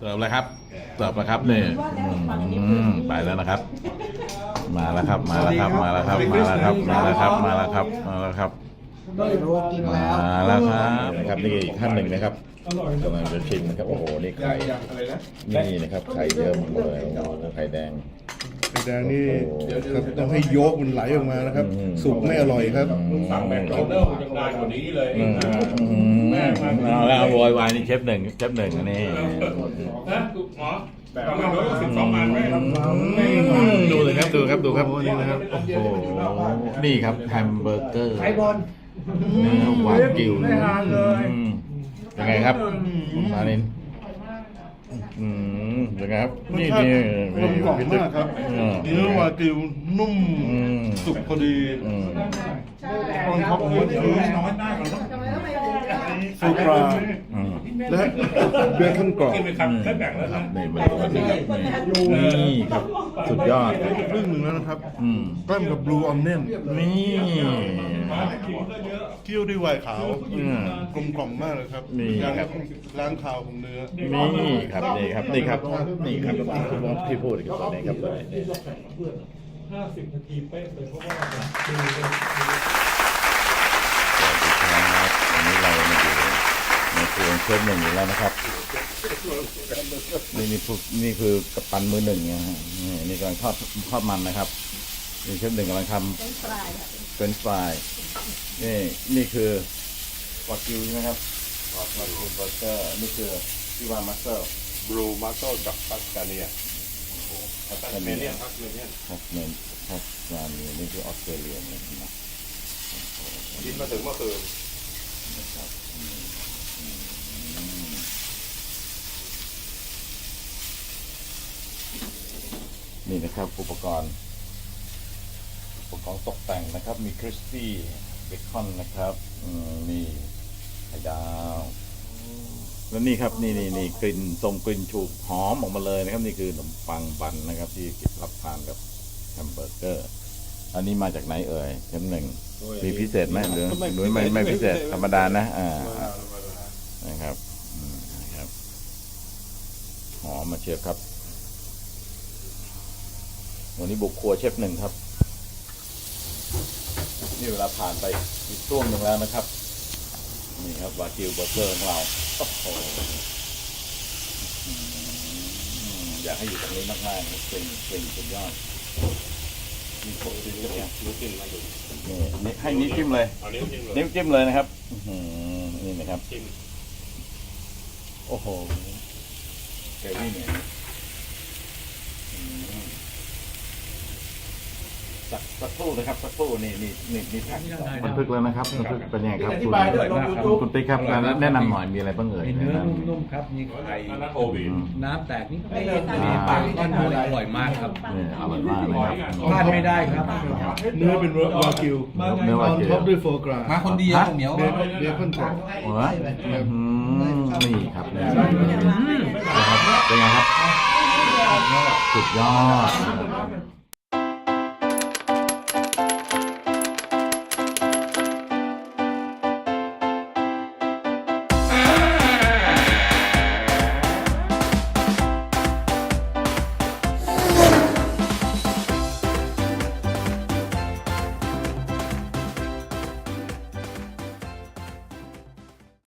สิร์ฟแล้วครับเสิร์ฟแล้วครับนี่อืมไปแล้วนะครับ มาแล้วครับ มาแล้วครับ มาแล้วครับ มาแล้วครับ มาแล้วครับ มาแล้วครับ มาแล้วครับไม่รู้กินมาแล้ว แล้วครับนะครับนี่อีกท่านหนึ่งนะครับกำลังจะชิมนะครับโอ้โหนี่ไข่นี่นะครับไข่เยอะหมดเลยโอ้โหไข่แดงไข่ แดงนี่โอ้โหครับต้องให้โยกมันไหลออกมานะครับอืมสุกไม่อร่อยครับ สั่งแมคโดนัลด์ยังได้กว่านี้เลยอืมอืมเอาแล้วโวยวายนี่เชฟหนึ่งเชฟหนึ่งอันนี้นะหมอสั่งแมคโดนัลด์สิบสองอันไหมครับอืมดูเลยครับดูครับดูครับนี่นะครับโอ้โหนี่ครับแฮมเบอร์เกอร์ไข่บอลเนื้อวากิวอืมยังไงครับมานินอืม ยังไงครับนี่รสชาตินี่กลมกล่อมมากครับอืมเนื้อวากิวนุ่ม อืม สุกพอดีอืม ตอนครับผมว่าคือ ฟูกราอืม และเบคอนกรอบ กินไปคำแค่แบ่งแล้วครันะบนี่มันนี่นี่ครับ สุดยอดครึ่งหนึ่งแล้วนะครับอืมแป้มกับบลูออนเน่นนี่เคี่ยวด้วยไวน์ขาวอืม กลมกล่อมมากเลยครับนี่การครับล้างคาวของเนื้อ นี่ครับนี่ครับนี่ครับนี่ครับที่พูดกันตอนนี้ครับเลยนี่ห้าสิบนาทีเป๊ะเลยเพราะว่าดูครับ เชฟหนึ่งอยู่แล้วนะครับ นี่นี่คือนี่คือกัปตันมือหนึ่งนะฮะนี่นี่กำลังทอดทอดมันนะครับนี่เชฟหนึ่งกำลังทำเป็นฟรายนี่นี่คือวากิวใช่ไหมครับวากิวเบอร์เกอร์นี่คือที่วามัสเตอร์บลูมาโต้จากปัสกาเนียพัสเมเนีเนียยนครับเมเนียนพัสเนียพัสเนียนี่คือออสเตรเลียนะกินมาถึงเมื่อคืนนี่ นะครับอุปกรณ์ อุปกรณ์ตกแต่งนะครับ มีคริสปี้เบคอนนะครับอืมมีไข่ดาวแล้วนี่ครับนี่นี่นี่กลิ่นทรงกลิ่นฉุกหอมออกมาเลยนะครับ นี่คือขนมปังบันนะครับ ที่รับทานกับแฮมเบอร์เกอร์ อันนี้มาจากไหนเอ่ยเทมหนึ่งมีพิเศษไหมหรือหรือไม่ไม่พิเศษธรรมดานะอ่านะครับอืมนะครับหอมมาเชียวครับ วันนี้บุกครัวเชฟหนึ่งครับ นี่เวลาผ่านไปอีกช่วงหนึ่งแล้วนะครับ นี่ครับวากิวเบอร์เกอร์ของเราโอ้โหอืมอยากให้อยู่ตรงนี้มากๆนะเป็นเป็นสุดยอดมีโปรตีนเยอะแยะรู้กินมาดูนี่นี่ให้นิ้วจิ้มเลยเอานิ้วจิ้มเลยนิ้วจิ้มเลยนะครับอื้อหือนี่นะครับจิ้มโอ้โหเกวี่เนี่ยอืม สักสักครู่นะครับสักครู่นี่นี่นี่นี่แพ็คบันทึกแล้วนะครับบันทึกเป็นยังไงครับอธิบายด้วยลงคุณ YouTube คุณติ๊กครับแนะนำหน่อยมีอะไรบ้างเอ่ยมีเนื้อแะนำนุ่มๆครับ มีไข่อันนั้นโควิดอืมน้ำแตกนิดไม่ๆเห็นมีปากก้อนหมูอร่อยมากครับนี่อร่อยมากนะครับ พลาดไม่ได้ครับ เนื้อเป็นวากิวเนื้อวากิว ท็อปด้วยโฟกรามาคนเดียวเหนียวเบคอนเบคอนกรอบหัวอื้อหือนี่ครับนี่นะครับเป็นไงครับ สุดยอด